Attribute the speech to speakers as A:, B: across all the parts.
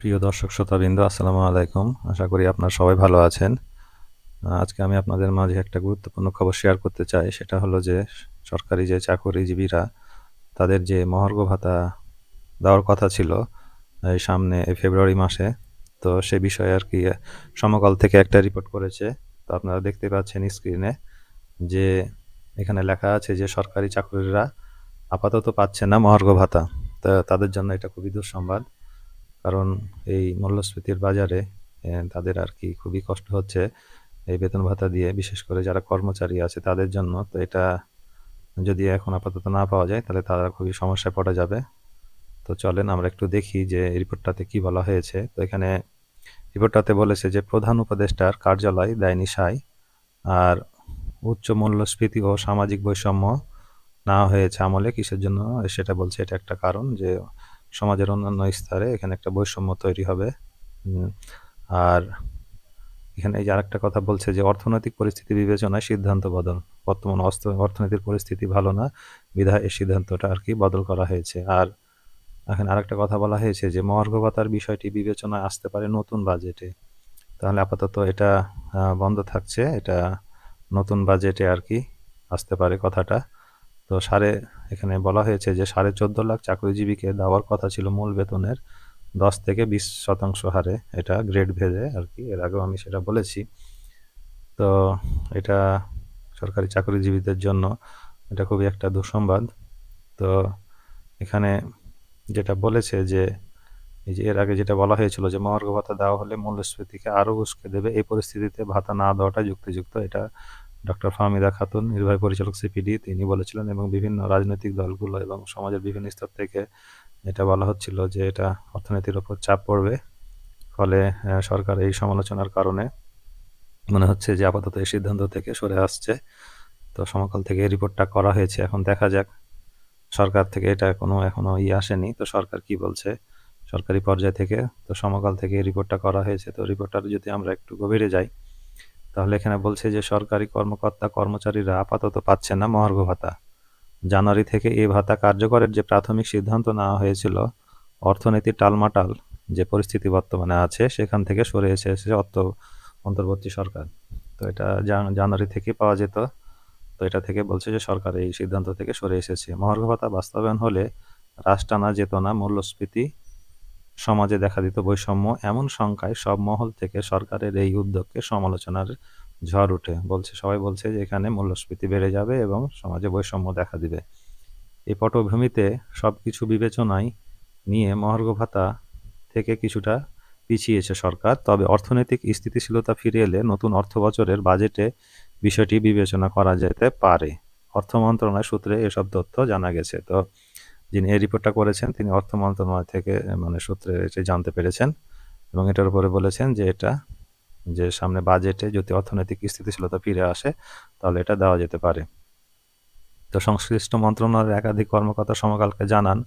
A: প্রিয় দর্শক শ্রোতাবৃন্দ, আসসালামু আলাইকুম। আশা করি আপনারা সবাই ভালো আছেন। আজকে আমি আপনাদের মাঝে একটা গুরুত্বপূর্ণ খবর শেয়ার করতে চাই। সেটা হলো যে, সরকারি যে চাকরিজীবীরা, তাদের যে মহার্ঘ ভাতা দেওয়ার কথা ছিল, এই সামনে ফেব্রুয়ারি মাসে, তো সে বিষয়ে আর কি সমকাল থেকে একটা রিপোর্ট করেছে। তো আপনারা দেখতে পাচ্ছেন স্ক্রিনে যে, এখানে লেখা আছে যে, সরকারি চাকরিরা আপাতত পাচ্ছে না মহার্ঘ ভাতা। তা তাদের জন্য এটা খুবই দুঃসংবাদ। কারণ এই মূল্যস্ফীতির বাজারে তাদের আর কি খুবই কষ্ট হচ্ছে এই বেতন ভাতা দিয়ে। বিশেষ করে যারা কর্মচারী আছে তাদের জন্য। তো এটা যদি এখন আপাতত না পাওয়া যায়, তাহলে তারা খুবই সমস্যায় পড়া যাবে। তো চলেন আমরা একটু দেখি যে রিপোর্টটাতে কি বলা হয়েছে। তো এখানে রিপোর্টটাতে বলেছে যে প্রধান উপদেষ্টার কার্যালয় দেয়নি সাই, আর উচ্চ মূল্যস্ফীতি ও সামাজিক বৈষম্য না হয়েছে আমলে কিসের জন্য? সেটা বলছে এটা একটা কারণ যে সমাজের অন্যান্য স্তরে এখানে একটা বৈষম্য তৈরি হবে। আর এখানে এই যে আরেকটা কথা বলছে যে অর্থনৈতিক পরিস্থিতি বিবেচনায় সিদ্ধান্ত বদল। বর্তমান অর্থনীতির পরিস্থিতি ভালো না, বিধায় এই সিদ্ধান্তটা আর কি বদল করা হয়েছে। আর এখানে আরেকটা কথা বলা হয়েছে যে মহার্ঘ ভাতার বিষয়টি বিবেচনায় আসতে পারে নতুন বাজেটে। তাহলে আপাতত এটা বন্ধ থাকছে, এটা নতুন বাজেটে আর কি আসতে পারে কথাটা। তো সাড়ে, এখানে বলা হয়েছে যে সাড়ে চোদ্দ লাখ চাকরিজীবীকে দেওয়ার কথা ছিল মূল বেতনের দশ থেকে বিশ শতাংশ হারে। এটা গ্রেড ভেদে আর কি, এর আগেও আমি সেটা বলেছি। তো এটা সরকারি চাকরিজীবীদের জন্য এটা খুবই একটা দুঃসংবাদ। তো এখানে যেটা বলেছে যে, এই যে এর আগে যেটা বলা হয়েছিল যে মহার্ঘ ভাতা দেওয়া হলে মূল্যস্ফীতিকে আরও উস্কে দেবে, এই পরিস্থিতিতে ভাতা না দেওয়াটা যুক্তিযুক্ত। এটা ডক্টর ফাহমিদা খাতুন, নির্বাহী পরিচালক সিপিডি তিনি বলেছিলেন এবং বিভিন্ন রাজনৈতিক দলগুলো এবং সমাজের বিভিন্ন স্তর থেকে এটা বলা হচ্ছিল যে এটা অর্থনীতির ওপর চাপ পড়বে। ফলে সরকার এই সমালোচনার কারণে মনে হচ্ছে যে আপাতত এই সিদ্ধান্ত থেকে সরে আসছে। তো সমকাল থেকে রিপোর্টটা করা হয়েছে, এখন দেখা যাক। সরকার থেকে এটা কোনো এখনও ইয়ে আসেনি। তো সরকার কি বলছে? সরকারি পর্যায় থেকে তো সমকাল থেকে রিপোর্টটা করা হয়েছে। তো রিপোর্টটা যদি আমরা একটু গভীরে যাই তাহলে এখানে বলছে যে সরকারি কর্মকর্তা কর্মচারীরা আপাতত পাচ্ছে না মহার্ঘ ভাতা। জানুয়ারি থেকে এই ভাতা কার্যকরের যে প্রাথমিক সিদ্ধান্ত নেওয়া হয়েছিল অর্থনীতির টালমাটাল যে পরিস্থিতি বর্তমানে আছে, সেখান থেকে সরে এসেছে অর্থ অন্তর্বর্তী সরকার। তো এটা জানুয়ারি থেকে পাওয়া যেত। তো এটা থেকে বলছে যে সরকার এই সিদ্ধান্ত থেকে সরে এসেছে। মহার্ঘ ভাতা বাস্তবায়ন হলে হ্রাস টানা যেত না মূল্যস্ফীতি সমাজে দেখা দিত বৈষম্য। এমন সংখ্যায় সব মহল থেকে সরকারের এই উদ্যোগকে সমালোচনার ঝড় উঠে বলছে, সবাই বলছে যে এখানে মূল্যস্ফীতি বেড়ে যাবে এবং সমাজে বৈষম্য দেখা দিবে। এই পটভূমিতে সব কিছু বিবেচনায় নিয়ে মহার্ঘ ভাতা থেকে কিছুটা পিছিয়েছে সরকার। তবে অর্থনৈতিক স্থিতিশীলতা ফিরে এলে নতুন অর্থ বছরের বাজেটে বিষয়টি বিবেচনা করা যেতে পারে। অর্থ মন্ত্রণালয় সূত্রে এসব তথ্য জানা গেছে। তো যিনি এই রিপোর্টটা করেছেন, তিনি অর্থ মন্ত্রণালয় থেকে মানে সূত্রে এটি জানতে পেরেছেন এবং এটার উপরে বলেছেন যে এটা, যে সামনে বাজেটে যদি অর্থনৈতিক স্থিতিশীলতা ফিরে আসে, তাহলে এটা দেওয়া যেতে পারে। তো সংশ্লিষ্ট মন্ত্রণালয়ের একাধিক কর্মকর্তা সমকালকে জানান,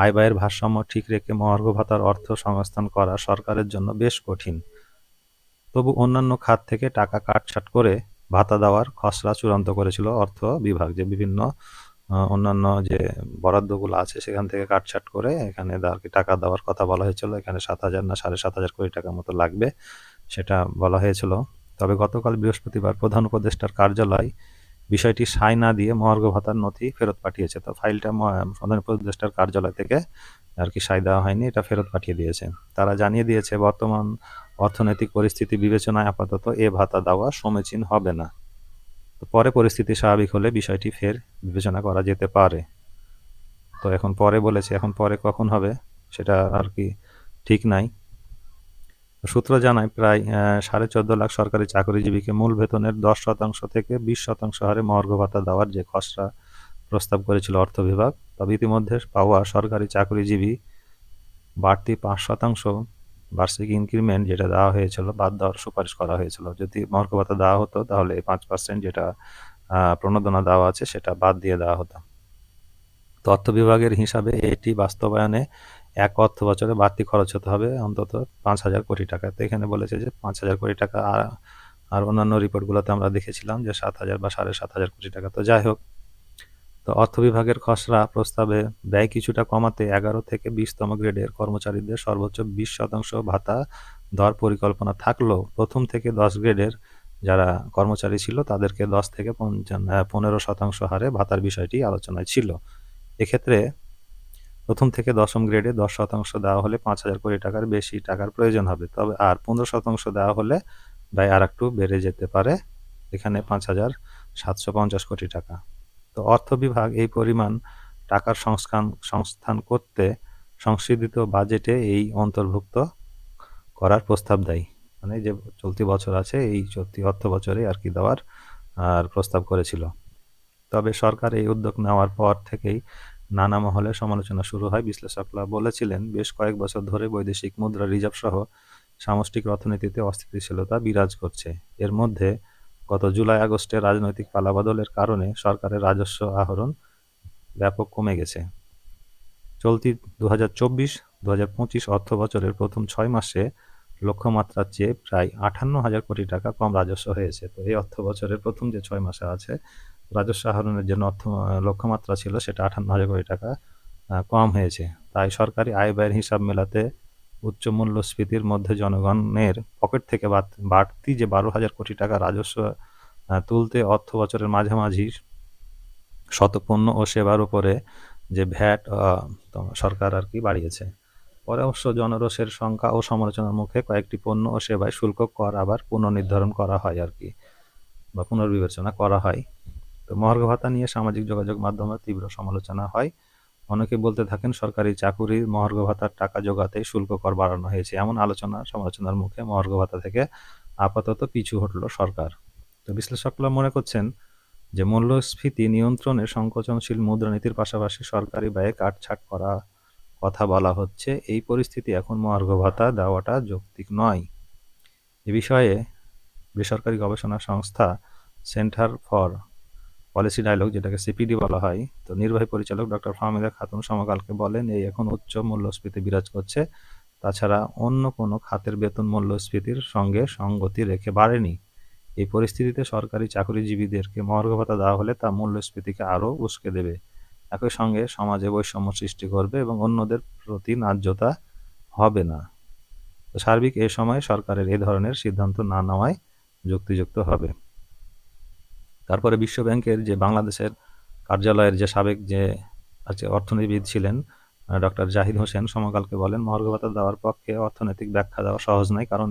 A: আয় ব্যয়ের ভারসাম্য ঠিক রেখে মহার্ঘ ভাতার অর্থ সংস্থান করা সরকারের জন্য বেশ কঠিন। তবু অন্যান্য খাত থেকে টাকা কাটছাট করে ভাতা দেওয়ার খসড়া চূড়ান্ত করেছিল অর্থ বিভাগ, যে বিভিন্ন অন্যান্য যে বরাদ্দগুলো আছে সেখান থেকে কাটছাট করে এখানে আর টাকা দেওয়ার কথা বলা হয়েছিল। এখানে সাত হাজার না সাড়ে সাত হাজার কোটি টাকার মতো লাগবে সেটা বলা হয়েছিল। তবে গতকাল বৃহস্পতিবার প্রধান উপদেষ্টার কার্যালয় বিষয়টি সাই না দিয়ে মহার্ঘ ভাতার নথি ফেরত পাঠিয়েছে। তো ফাইলটা প্রধান উপদেষ্টার কার্যালয় থেকে আর কি সাই দেওয়া হয়নি, এটা ফেরত পাঠিয়ে দিয়েছে। তারা জানিয়ে দিয়েছে, বর্তমান অর্থনৈতিক পরিস্থিতি বিবেচনায় আপাতত এ ভাতা দেওয়া সমীচীন হবে না। তো পরে পরিস্থিতি স্বাভাবিক হলে বিষয়টি ফের বিবেচনা করা যেতে পারে। তো এখন পরে বলেছে, এখন পরে কখন হবে সেটা আর কি ঠিক নাই। সূত্র জানায় প্রায় সাড়ে চোদ্দ লাখ সরকারি চাকরিজীবীকে মূল বেতনের দশ শতাংশ থেকে বিশ শতাংশ হারে মর্গ ভাতা দেওয়ার যে খসড়া প্রস্তাব করেছিল অর্থ বিভাগ, তবে ইতিমধ্যে পাওয়া সরকারি চাকরিজীবী বাড়তি পাঁচ শতাংশ বার্ষিক ইনক্রিমেন্ট যেটা দেওয়া হয়েছিল, বাদ দেওয়ার সুপারিশ করা হয়েছিল। যদি মহার্ঘ ভাতা দেওয়া হতো, তাহলে এই পাঁচ পার্সেন্ট যেটা প্রণোদনা দেওয়া আছে, সেটা বাদ দিয়ে দেওয়া হতো। তথ্য বিভাগের হিসাবে এটি বাস্তবায়নে এক অর্থ বছরে বাড়তি খরচ হতে হবে, অন্তত পাঁচ হাজার কোটি টাকা। তো এখানে বলেছে যে পাঁচ হাজার কোটি টাকা, আর আর অন্যান্য রিপোর্টগুলোতে আমরা দেখেছিলাম যে সাত হাজার বা সাড়ে সাত হাজার কোটি টাকা। তো যাই হোক তো অর্থ বিভাগের খসড়া প্রস্তাবে ব্যয় কিছুটা কমাতে এগারো থেকে বিশতম গ্রেডের কর্মচারীদের সর্বোচ্চ বিশ শতাংশ ভাতা দেওয়ার পরিকল্পনা থাকলেও প্রথম থেকে দশ গ্রেডের যারা কর্মচারী ছিল, তাদেরকে দশ থেকে পনেরো শতাংশ হারে ভাতার বিষয়টি আলোচনায় ছিল। এক্ষেত্রে প্রথম থেকে দশম গ্রেডে দশ শতাংশ দেওয়া হলে পাঁচ হাজার কোটি টাকার বেশি টাকার প্রয়োজন হবে। তবে আর পনেরো শতাংশ দেওয়া হলে ব্যয় আর একটু বেড়ে যেতে পারে। এখানে পাঁচ হাজার সাতশো পঞ্চাশ কোটি টাকা। তো অর্থ বিভাগ এই পরিমাণ টাকার সংস্থান সংস্থান করতে সংশোধিত বাজেটে এই অন্তর্ভুক্ত করার প্রস্তাব দেয়। মানে যে চলতি বছর আছে, এই চলতি অর্থ বছরে আর কি দেওয়ার, আর প্রস্তাব করেছিল। তবে সরকার এই উদ্যোগ নেওয়ার পর থেকেই নানা মহলে সমালোচনা শুরু হয়। বিশ্লেষকরা বলেছিলেন, বেশ কয়েক বছর ধরে বৈদেশিক মুদ্রা রিজার্ভ সহ সামষ্টিক অর্থনীতিতে অস্থিতিশীলতা বিরাজ করছে। এর মধ্যে গত জুলাই আগস্টে রাজনৈতিক পালাবদলের কারণে সরকারের রাজস্ব আহরণ ব্যাপক কমে গেছে। চলতি দু হাজার চব্বিশ দু হাজার পঁচিশ অর্থ বছরের প্রথম ছয় মাসে লক্ষ্যমাত্রার চেয়ে প্রায় আটান্ন হাজার কোটি টাকা কম রাজস্ব হয়েছে। তো এই অর্থ বছরের প্রথম যে ছয় মাসে আছে, রাজস্ব আহরণের জন্য অর্থ, লক্ষ্যমাত্রা ছিল সেটা আটান্ন হাজার কোটি টাকা কম হয়েছে। তাই সরকারি আয় ব্যয়ের হিসাব মেলাতে উচ্চ মূল্যস্ফীতির মধ্যে জনগণের পকেট থেকে বাড়তি যে বারো হাজার কোটি টাকা রাজস্ব তুলতে অর্থ বছরের মাঝামাঝি শতপণ্য ও সেবার উপরে যে ভ্যাট সরকার আর কি বাড়িয়েছে। পরে অবশ্য জনরসের সংখ্যা ও সমালোচনার মুখে কয়েকটি পণ্য ও সেবায় শুল্ক কর আবার পুনর্নির্ধারণ করা হয় আর কি, বা পুনর্বিবেচনা করা হয়। তো মহার্ঘ ভাতা নিয়ে সামাজিক যোগাযোগ মাধ্যমে তীব্র সমালোচনা হয়। অনেকে বলতে থাকেন, সরকারি চাকুরির মহার্ঘ ভাতার টাকা জোগাতে শুল্ক কর বাড়ানো হয়েছে। এমন আলোচনা, সমালোচনার মুখে মহার্ঘ ভাতা থেকে আপাতত পিছু হটল সরকার। তো বিশ্লেষকরা মনে করছেন যে মূল্যস্ফীতি নিয়ন্ত্রণে সংকোচনশীল মুদ্রানীতির পাশাপাশি সরকারি ব্যয়ে কাটছাট করা কথা বলা হচ্ছে। এই পরিস্থিতি এখন মহার্ঘ ভাতা দেওয়াটা যৌক্তিক নয়। এ বিষয়ে বেসরকারি গবেষণা সংস্থা সেন্টার ফর পলিসি ডায়লগ যেটাকে সিপিডি বলা হয়, তো নির্বাহী পরিচালক ডক্টর ফাহমিদা খাতুন সমকালকে বলেন, এই এখন উচ্চ মূল্যস্ফীতি বিরাজ করছে। তাছাড়া অন্য কোনো খাতের বেতন মূল্যস্ফীতির সঙ্গে সঙ্গতি রেখে বাড়েনি। এই পরিস্থিতিতে সরকারি চাকরিজীবীদেরকে মহার্ঘ ভাতা দেওয়া হলে তা মূল্যস্ফীতিকে আরও উস্কে দেবে। একই সঙ্গে সমাজে বৈষম্য সৃষ্টি করবে এবং অন্যদের প্রতি ন্যায্যতা হবে না। সার্বিক এ সময় সরকারের এ ধরনের সিদ্ধান্ত না নেওয়ায় যুক্তিযুক্ত হবে। তারপরে বিশ্ব ব্যাংকের যে বাংলাদেশের কার্যালয়ের যে সাবেক যে আছে অর্থনীতিবিদ ছিলেন ডক্টর জাহিদ হোসেন সমকালকে বলেন মহার্ঘভাতা দেওয়ার পক্ষে অর্থনৈতিক ব্যাখ্যা দেওয়া সহজ নয়, কারণ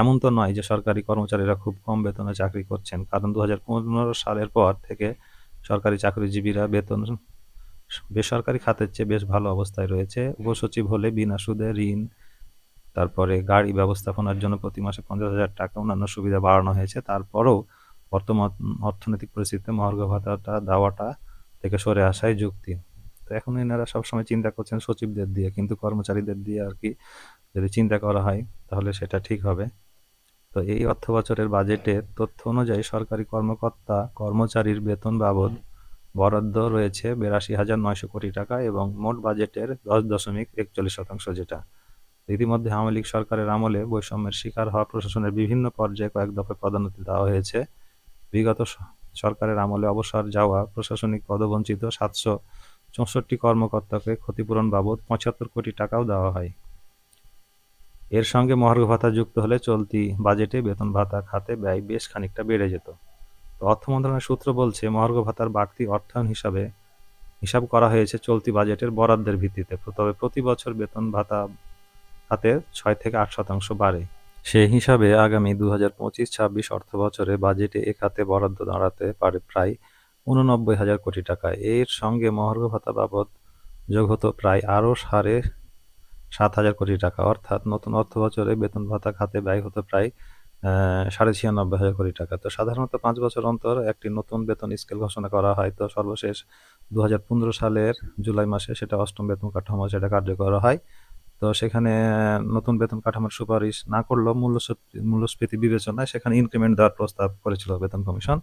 A: এমন তো নয় যে সরকারি কর্মচারীরা খুব কম বেতনে চাকরি করছেন। কারণ দু হাজার পনেরো সালের পর থেকে সরকারি চাকরিজীবীরা বেতন, বেসরকারি খাতের চেয়ে বেশ ভালো অবস্থায় রয়েছে। উপসচিব হলে বিনা সুদে ঋণ, তারপরে গাড়ি ব্যবস্থাপনার জন্য প্রতি মাসে পঞ্চাশ হাজার টাকা অন্যান্য সুবিধা বাড়ানো হয়েছে। তারপরেও বর্তমান অর্থনৈতিক পরিস্থিতিতে মহার্ঘ ভাতাটা, দেওয়াটা থেকে সরে আসাই যুক্তি। তো এখন এনারা সবসময় চিন্তা করছেন সচিবদের দিয়ে, কিন্তু কর্মচারীদের দিয়ে আর কি যদি চিন্তা করা হয় তাহলে সেটা ঠিক হবে। তো এই অর্থ বছরের বাজেটের তথ্য অনুযায়ী সরকারি কর্মকর্তা, কর্মচারীর বেতন বাবদ বরাদ্দ রয়েছে বিরাশি হাজার নয়শো কোটি টাকা এবং মোট বাজেটের দশ দশমিক একচল্লিশ শতাংশ যেটা। ইতিমধ্যে আওয়ামী লীগ সরকারের আমলে বৈষম্যের শিকার হওয়া প্রশাসনের বিভিন্ন পর্যায়ে কয়েক দফায় পদোন্নতি দেওয়া হয়েছে। বিগত সরকারের আমলে অবসর যাওয়া প্রশাসনিক পদবঞ্চিত সাতশো চৌষট্টি কর্মকর্তাকে ক্ষতিপূরণ বাবদ পঁচাত্তর কোটি টাকাও দেওয়া হয়। এর সঙ্গে মহার্ঘ ভাতা যুক্ত হলে চলতি বাজেটে বেতন ভাতা খাতে ব্যয় বেশ খানিকটা বেড়ে যেত। তো অর্থ মন্ত্রণালয়ের সূত্র বলছে, মহার্ঘ ভাতার বাড়তি অর্থায়ন হিসাবে হিসাব করা হয়েছে চলতি বাজেটের বরাদ্দের ভিত্তিতে। তবে প্রতি বছর বেতন ভাতা হাতে ছয় থেকে আট শতাংশ বাড়ে। সে হিসাবে আগামী দু হাজার পঁচিশ ছাব্বিশ অর্থ বছরে বাজেটে এ খাতে বরাদ্দ দাঁড়াতে পারে প্রায় উননব্বই হাজার কোটি টাকা। এর সঙ্গে মহার্ঘ ভাতা বাবদ যোগ হতো প্রায় আরও সাড়ে সাত হাজার কোটি টাকা। অর্থাৎ নতুন অর্থ বছরে বেতন ভাতা খাতে ব্যয় হতো প্রায় সাড়ে ছিয়ানব্বই হাজার কোটি টাকা। তো সাধারণত পাঁচ বছর অন্তর একটি নতুন বেতন স্কেল ঘোষণা করা হয়। তো সর্বশেষ দু হাজার পনেরো সালের জুলাই মাসে সেটা অষ্টম বেতন কাঠামো সেটা কার্যকর হয়। তো সেখানে নতুন বেতন কাঠামোর সুপারিশ না করলেও মূল্যস্ফীতি বিবেচনায় সেখানে ইনক্রিমেন্ট দেওয়ার প্রস্তাব করেছিল বেতন কমিশন।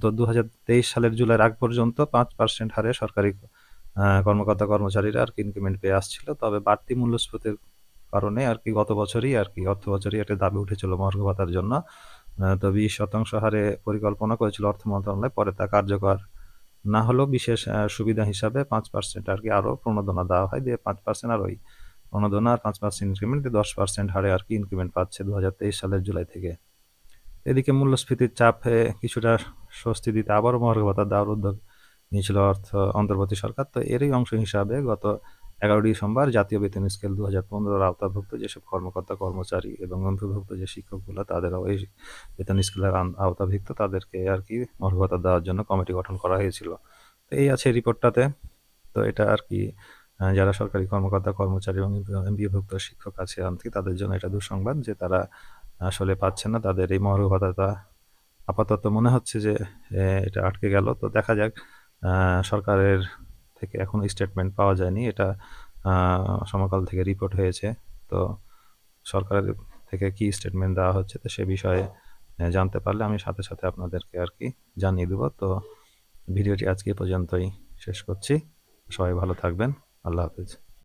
A: তো দু হাজার তেইশ সালের জুলাইয়ের আগ পর্যন্ত পাঁচ পার্সেন্ট হারে সরকারি কর্মকর্তা কর্মচারীরা আর কি ইনক্রিমেন্ট পেয়ে আসছিল। তবে বাড়তি মূল্যস্ফীতির কারণে আর কি গত বছরই আর কি, অর্থ বছরই একটা দাবি উঠেছিল মহার্ঘ ভাতার জন্য। তো বিশ শতাংশ হারে পরিকল্পনা করেছিল অর্থ মন্ত্রণালয়, পরে তা কার্যকর না হলেও বিশেষ সুবিধা হিসাবে পাঁচ পার্সেন্ট আর কি আরও প্রণোদনা দেওয়া হয়। দিয়ে পাঁচ পার্সেন্ট আর ওই আর পাঁচ পার্সেন্ট ইনক্রিমেন্ট দশ পার্সেন্ট হারে আর কি ইনক্রিমেন্ট পাচ্ছে দু হাজার তেইশ সালের জুলাই থেকে। এদিকে মূল্যস্ফীতির চাপে কিছুটা স্বস্তি দিতে আবারও মহার্ঘ ভাতা দেওয়ার উদ্যোগ নিয়েছিল অর্থ অন্তর্বর্তী সরকার। তো এরই অংশ হিসাবে গত এগারো ডিসেম্বর জাতীয় বেতন স্কেল দু হাজার পনেরোর আওতাভুক্ত যেসব কর্মকর্তা, কর্মচারী এবং অন্তর্ভুক্ত যে শিক্ষকগুলো, তাদেরও এই বেতন স্কেলের আওতাভুক্ত, তাদেরকে আর কি মহার্ঘ দেওয়ার জন্য কমিটি গঠন করা হয়েছিল। তো এই আছে রিপোর্টটাতে তো এটা আর কি যারা সরকারি কর্মকর্তা, কর্মচারী এবং এমবিভুক্ত শিক্ষক আছে কি তাদের জন্য এটা দুঃসংবাদ যে তারা আসলে পাচ্ছে না। তাদের এই মহার্ঘ ভাতাটা আপাতত মনে হচ্ছে যে এটা আটকে গেল। তো দেখা যাক সরকারের থেকে এখনও স্টেটমেন্ট পাওয়া যায়নি। এটা সমকাল থেকে রিপোর্ট হয়েছে। তো সরকারের থেকে কি স্টেটমেন্ট দেওয়া হচ্ছে তো সে বিষয়ে জানতে পারলে আমি সাথে সাথে আপনাদেরকে আর কি জানিয়ে দেবো। তো ভিডিওটি আজকে পর্যন্তই শেষ করছি। সবাই ভালো থাকবেন। আল্লাহ হাফিজ